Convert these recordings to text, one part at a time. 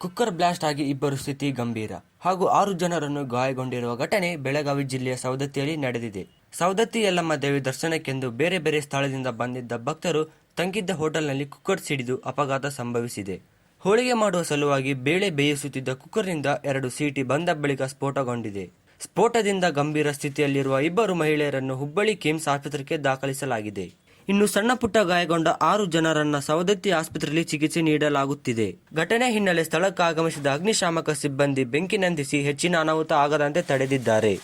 Cooker blast ಆಗಿ ಇಬ್ಬರು ಸ್ಥಿತಿ ಗಂಭೀರ ಹಾಗೂ ಆರು ಜನರನ್ನು ಗಾಯಗೊಂಡಿರುವ ಘಟನೆ ಬೆಳಗಾವಿ ಜಿಲ್ಲೆಯ ಸವದತ್ತಿಯಲ್ಲಿ ನಡೆದಿದೆ. ಸವದತ್ತಿ ಯಲ್ಲಮ್ಮ ದೇವಿ ದರ್ಶನಕ್ಕೆಂದು ಬೇರೆ ಬೇರೆ ಸ್ಥಳದಿಂದ ಬಂದಿದ್ದ ಭಕ್ತರು ತಂಗಿದ್ದ ಹೋಟೆಲ್ನಲ್ಲಿ ಕುಕ್ಕರ್ ಸಿಡಿದು ಅಪಘಾತ ಸಂಭವಿಸಿದೆ. ಹೋಳಿಗೆ ಮಾಡುವ ಸಲುವಾಗಿ ಬೇಳೆ ಬೇಯಿಸುತ್ತಿದ್ದ ಕುಕ್ಕರ್ನಿಂದ ಎರಡು ಸೀಟಿ ಬಂದ ಬಳಿಕ ಸ್ಫೋಟಗೊಂಡಿದೆ. ಸ್ಫೋಟದಿಂದ ಗಂಭೀರ ಸ್ಥಿತಿಯಲ್ಲಿರುವ ಇಬ್ಬರು ಮಹಿಳೆಯರನ್ನು ಹುಬ್ಬಳ್ಳಿ ಕಿಮ್ಸ್ ಆಸ್ಪತ್ರೆಗೆ ದಾಖಲಿಸಲಾಗಿದೆ. ಇನ್ನು ಸಣ್ಣ ಪುಟ್ಟ ಗಾಯಗೊಂಡ ಆರು ಜನರನ್ನ ಸವದತ್ತಿ ಆಸ್ಪತ್ರೆಯಲ್ಲಿ ಚಿಕಿತ್ಸೆ ನೀಡಲಾಗುತ್ತಿದೆ. ಘಟನೆ ಹಿನ್ನೆಲೆ ಸ್ಥಳಕ್ಕೆ ಆಗಮಿಸಿದ ಅಗ್ನಿಶಾಮಕ ಸಿಬ್ಬಂದಿ ಬೆಂಕಿ ನಂದಿಸಿ ಹೆಚ್ಚಿನ ಅನಾಹುತ ಆಗದಂತೆ ತಡೆದಿದ್ದಾರೆ.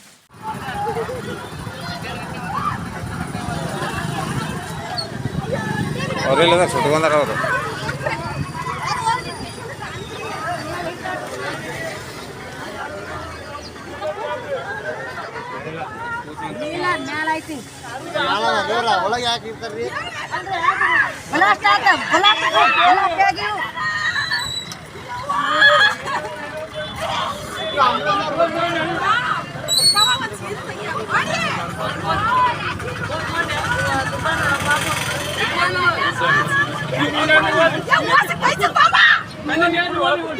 ಅವರು ಇಲ್ಲ ಮ್ಯಾಲ ಐತಿ ಒಳಗೆ ಯಾಕೆ ಇರ್ತಾರ್ರಿ ಬ್ಲಾಸ್ಟ್ ಆತ ಬ್ಲಾಸ್ಟ್ ಬ್ಲಾಸ್ಟ್ ಆಗಿವು ಅವ್ರು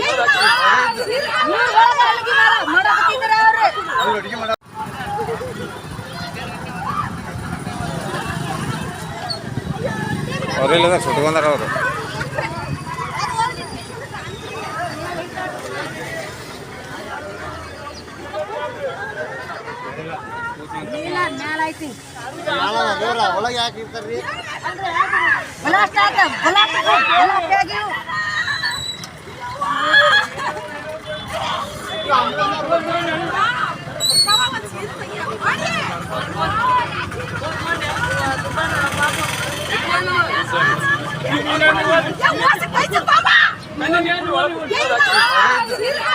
ಅವ್ರಿಲ್ಲದ ಸುಟ್ಕೊಂಡಾರ ಅವರು. ಒಳಗೆ ಯಾಕೆ ಇರ್ತಾರ್ರಿ ಬ್ಲಾಸ್ಟ್ ಆತ ಬ್ಲಾಸ್ಟ್ ಬ್ಲಾಸ್ಟ್ ಆಗಿವು Mama!